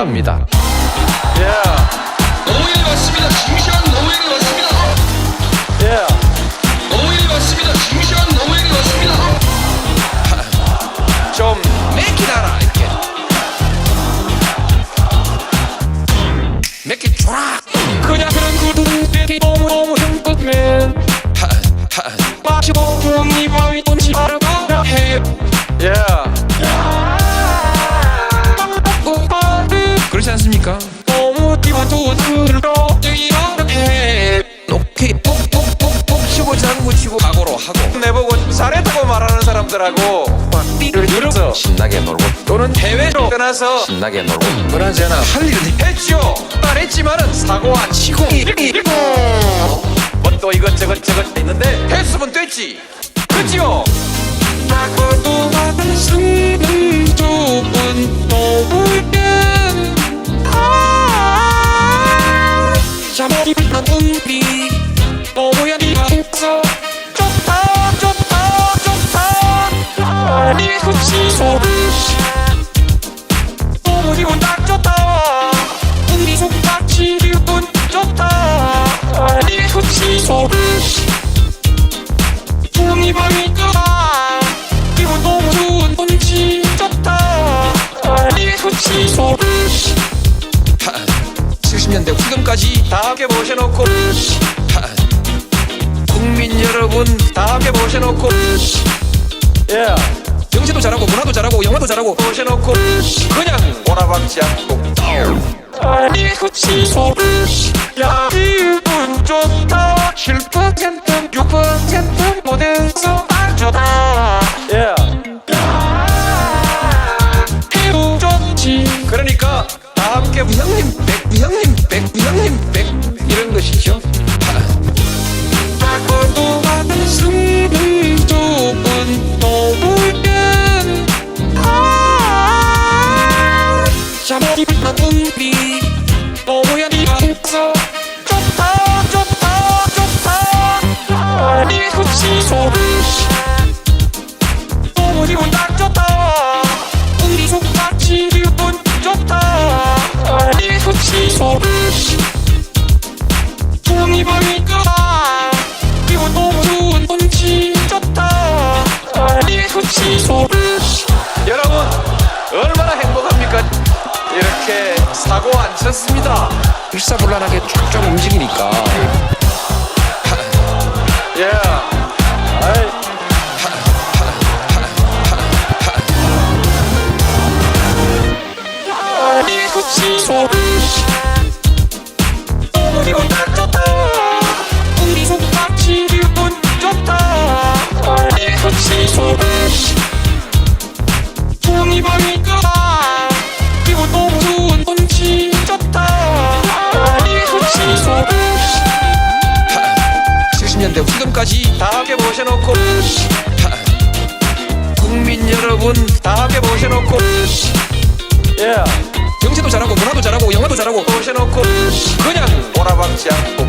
갑니다. 노엘이 왔습니다. 싱싱한 노엘이 왔습니다. 노엘이 왔습니다. 싱싱한 노엘이 왔습니다. 좀 맥히라라 이렇게. 맥히 쫙. 그냥 그런 구두들 너무 너 그렇지 않습니까? 오케이 뽁뽁뽁뽁 치고 장구 치고 각오로 하고 내보고 잘했다고 말하는 사람들하고 막 띠를 들어서 신나게 놀고 또는 해외로 떠나서 신나게 놀고 그러잖아. 할 일은 했죠. 말했지만은 사고 안 치고 뭐. 또 이것저것 저것 있는데 했으면 됐지. 그지요? 사고도 받은 수는 두번 잠이 난 너무야 네가 있어 좋다 좋다 좋다. 네 굿이 소리 다 함께 모셔놓고 하, 국민 여러분 다 함께 모셔놓고 정치도 잘하고 문화도 잘하고 영화도 잘하고 모셔놓고 그냥 오라박지 않고. 아니 그치 야 기분 좋다 7% 6% 모델서 안 좋다 기분 좋지 그러니까 다 함께 부형님 네 굿이 소리 기분 딱 좋다 우리 속같이 기분 좋다 네 굿이 소리 종이 보니까 기분 너무 좋은 운치 좋다 네 굿이 소리 여러분 얼마나 행복합니까? 이렇게 사고 안 쳤습니다. 일사불란하게 쫙쫙 움직이니까. 예 네 70년대 후금까지 다 함께 모셔놓고 국민 여러분 다 함께 모셔놓고 정치도 잘하고 문화도 잘하고 영화도 잘하고 모셔놓고 그냥 오라박지 않고